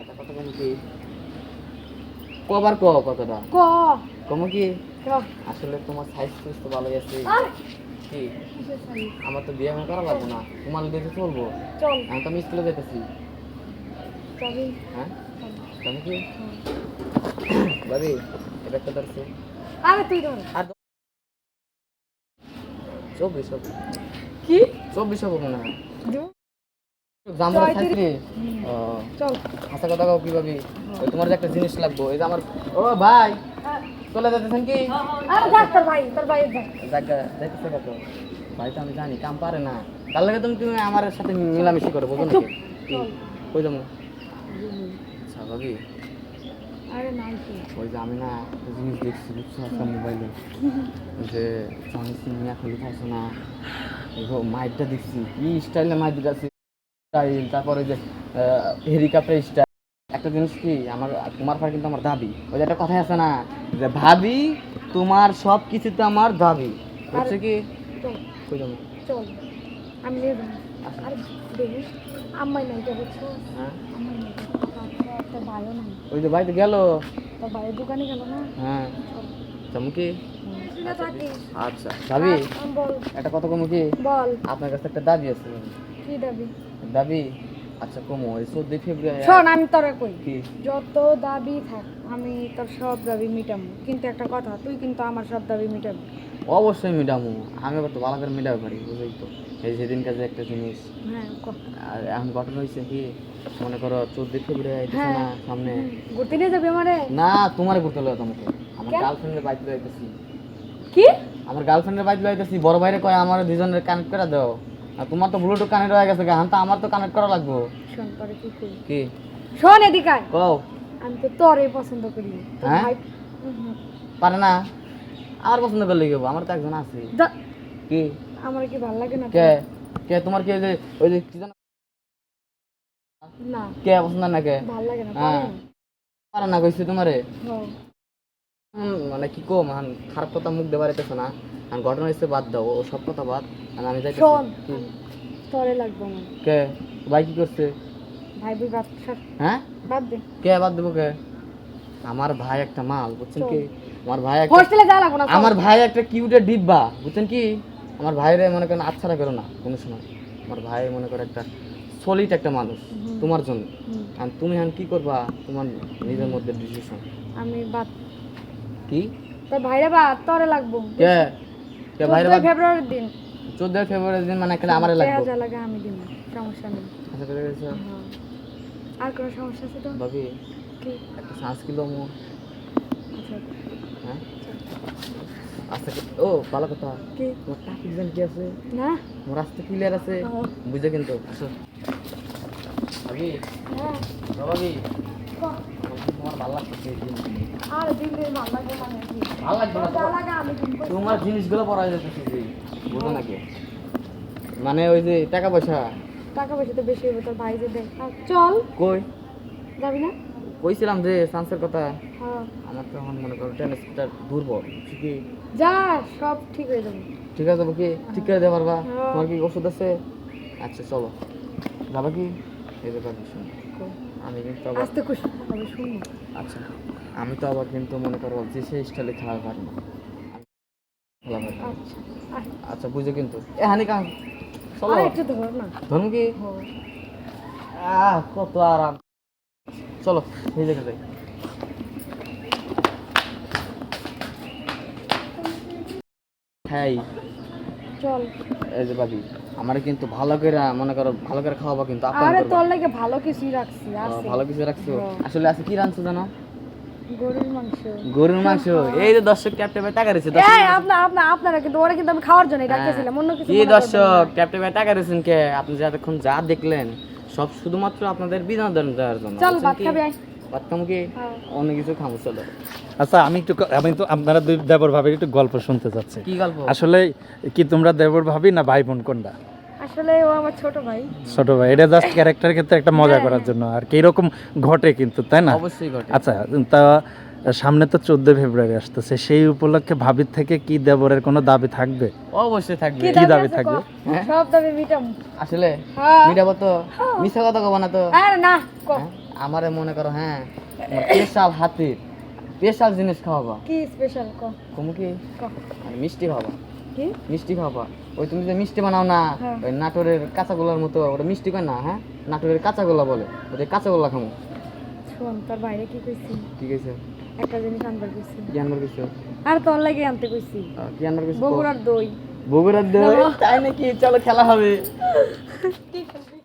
এটা কত কম কি? কবার ক কতটা? ক। কম কি? আসলে তোমার সাইজ সুইজ তো ভালোই আছে। কি? আমার তো বিয়ে করা লাগবে না। তোমার দেখে চলবো। আমি তো আমি স্কুলে যেতেছি হ্যাঁ? তুমি কি। ভাবি এটা একটা ধরছে আরে তুই ধর। আর চব্বিশ হবে। কি? চব্বিশ হবে মনে দেব? জামার থাকলে চল। কথা ওই তোমার যে একটা জিনিস লাগবো এই যে আমার ও ভাই! চলে যেতেছেন কি? আরে দেখ তোর ভাই তোর ভাই দেখ দেখতেছে কত? ভাই তো আমি জানি কাম পারে না। তার লাগে তুমি তুমি আমার সাথে মিলামিশি করো বুঝো। নাকি? কই যাব? আচ্ছা ভাবি। আরে নাই ওই যে আমি না জিনিস দেখছি বুঝছ? একটা মোবাইলে যে জনি না। মাইকটা দেখছি কি স্টাইলে মাইক দিতেছে স্টাইল তারপরে যে হেলিকপ্টার স্টাইল একটা জিনিস কি আমার তোমার ভাই কিন্তু আমার দাবি। ওই যে একটা কথাই আছে না যে ভাবি তোমার সব কিছুতে আমার দাবি। হচ্ছে কি? চল আমি আচ্ছা। আরে দেখি আম্মাই নাই তো বুঝছ? হ্যাঁ? ওই যে বাড়িতে গেল? দোকানে গেল না? হ্যাঁ। চমকি থাকিস আচ্ছা ভাবি এটা কত কমু কি? বল। আপনার কাছে একটা দাবি আছে। কি দাবি? দাবি? আচ্ছা কমু ওই চোদ্দই ফেব্রুয়ারি শোন আমি তোরা কই? কি? যত দাবি থাক আমি তোর সব দাবি মিটাবো কিন্তু একটা কথা তুই কিন্তু আমার সব দাবি মিটাবি। অবশ্যই মিটামু। আমি আবার তো ভালো করে মিটাতে পারি বুঝলি তো? এই যেদিন কাজে একটা জিনিস। হ্যাঁ আর এখন ঘটনা হয়েছে কি মনে করো চোদ্দই ফেব্রুয়ারি হ্যাঁ। না সামনে। ঘুরতে নিয়ে যাবি আমারে? না তোমার ঘুরতে লয় তোমাকে। আমার? গার্লফ্রেন্ডের বাইক লইতেছি কি? আমার গার্লফ্রেন্ডের বাইক লইতেছি বড় ভাইরে কয় আমার দুজনের কানেক্ট করে দাও। আর তোমার তো ব্লুটুথ কানেক্ট হয়ে গেছে এখন তো আমার তো কানেক্ট করা লাগবে। শোন তোরে কি করি? কি? শোন এদিকে আয়। কও। আমি তো তোরে পছন্দ করি। হ্যাঁ? পারে না। আমার পছন্দ করলে কি? আমার তো একজন আছে। কি? আমার কি ভালো লাগে না কে? কে? তোমার কি ওই যে ওই যে কি জানো না। কে পছন্দ না কে? ভালো লাগে না হ্যাঁ। পারে না। পারে কইছি তোমারে। মানে কি কম এখন খারাপ কথা মুখ দেবার এতেছে না। এখন ঘটনা হচ্ছে বাদ দাও ও সব কথা বাদ। আর আমি যাই শোন। তোরে লাগবে আমার। কে? ভাই কি করছে? ভাই বই বাদ হ্যাঁ? বাদ দে। কে বাদ দেবো কে? আমার ভাই একটা মাল বুঝছেন কি? আমার ভাই একটা হোস্টেলে যা লাগবো না আমার ভাই একটা কিউটের ডিব্বা বুঝছেন কি? আমার ভাইরে মনে করেন আচ্ছাড়া করো না কোনো সময়। আমার ভাই মনে করে একটা সলিড একটা মানুষ তোমার জন্য। আর তুমি এখন কি করবা? তোমার নিজের মধ্যে ডিসিশন আমি বাদ। কি? তোর ভাইরে বাদ তোরে লাগবো। কে? কে ভাইরে চোদ্দই ফেব্রুয়ারির দিন। মানে খালি আমারে লাগবে। যা লাগে আমি দিব সমস্যা নেই। আচ্ছা হ্যাঁ। আর কোনো সমস্যা আছে তো? ভাবি কি? একটা শ্বাস কিলো মো। আচ্ছা হ্যাঁ? আচ্ছা ও ভালো কথা। কি? তোমার ট্রাফিক জ্যাম কি আছে? না। তোমার রাস্তা ক্লিয়ার আছে? হ্যাঁ। বুঝে কিন্তু। আসো ভাবি। হ্যাঁ। ভাবি। তোমার মানে জিনিসগুলো যেতেছে বুঝো নাকি মানে ওই যে টাকা পয়সা টাকা পয়সা তো বেশি হবে তোর ভাই যে দেখ চল। কই? যাবি না? কইছিলাম যে চান্সের কথা হ্যাঁ আমার তো এখন মনে করো টেনিসটা দুর্বল কি যা সব ঠিক হয়ে যাবে ঠিক আছে? যাব কি ঠিক করে দিতে পারবা হ্যাঁ। তোমার কি ওষুধ আছে? আচ্ছা চলো যাবা কি? এই ব্যাপার শোনো। আমি কিন্তু আবার আস্তে আমি শুনব আচ্ছা আমি তো আবার কিন্তু মনে করো যে সেই স্টাইলে খেলা পারি না। খেলা পারি আচ্ছা। আচ্ছা বুঝে কিন্তু। এ হানি কাম চলো। একটু ধর না। ধরুন কি? আহ কত আরাম। চলো এই জায়গা যাই। হ্যাঁ। চল। এই যে আমার কিন্তু ভালো করে মনে করো ভালো করে খাওয়াবো কিন্তু আরে তোর লাগে ভালো কিছুই রাখছি আছে। ভালো কিছু রাখছো হ্যাঁ। আসলে আছে কি রাঁধছো জানো? গরুর মাংস। গরুর মাংস। এই যে দর্শক ট্যাপটে ভাই টাকা রয়েছে এই আপনার আপনার আপনারা কিন্তু ওরা কিন্তু আমি খাওয়ার জন্য রাখতেছিলাম অন্য কিছু কি। দর্শক ট্যাপটে ভাই টাকা রয়েছেন কে? আপনি যা এতক্ষণ যা দেখলেন সব শুধুমাত্র আপনাদের বিনোদন দেওয়ার জন্য চল ভাত? খাবি। ভাত খাব কি হ্যাঁ। অন্য কিছু খাব চলো। আচ্ছা আমি একটু আমি তো আপনারা দুই দেবর ভাবির একটু গল্প শুনতে চাচ্ছি। কি গল্প? আসলে কি তোমরা দেবর ভাবি না ভাই বোন কোনটা? আসলে ও আমার ছোট ভাই। ছোট ভাই এটা জাস্ট ক্যারেক্টার ক্ষেত্রে একটা মজা হ্যাঁ, করার জন্য। আর কি এরকম ঘটে কিন্তু তাই না? অবশ্যই ঘটে। আচ্ছা তা সামনে তো চোদ্দ ফেব্রুয়ারি আসতেছে সেই উপলক্ষে ভাবির থেকে কি দেবরের কোনো দাবি থাকবে? অবশ্যই থাকবে। কি দাবি থাকবে? সব দাবি মিটাম। আসলে? হ্যাঁ। মিটাবো তো? মিথ্যা কথা কব না তো? আরে না ক? আমারে মনে করো হ্যাঁ স্পেশাল হাতির স্পেশাল জিনিস খাওয়াবা। কি স্পেশাল? ক। কমু কি? মিষ্টি খাওয়াবা। কি? মিষ্টি খাওয়াবা। ওই তুমি যে মিষ্টি বানাও না হ্যাঁ। ওই নাটোরের কাঁচাগোলার মতো ওটা মিষ্টি কয় না হ্যাঁ? নাটোরের কাঁচাগোলা বলে ওই কাঁচাগোলা খামো। শোন তোর বাইরে কি কইছি? ঠিক আছে একটা জিনিস আনবার কইছি। কি আনবার কিছু আর তোর লাগে আনতে কইছি। কি আনবার কিছু বগুড়ার দই। বগুড়ার দই? তাই নাকি? চলো খেলা হবে। ঠিক আছে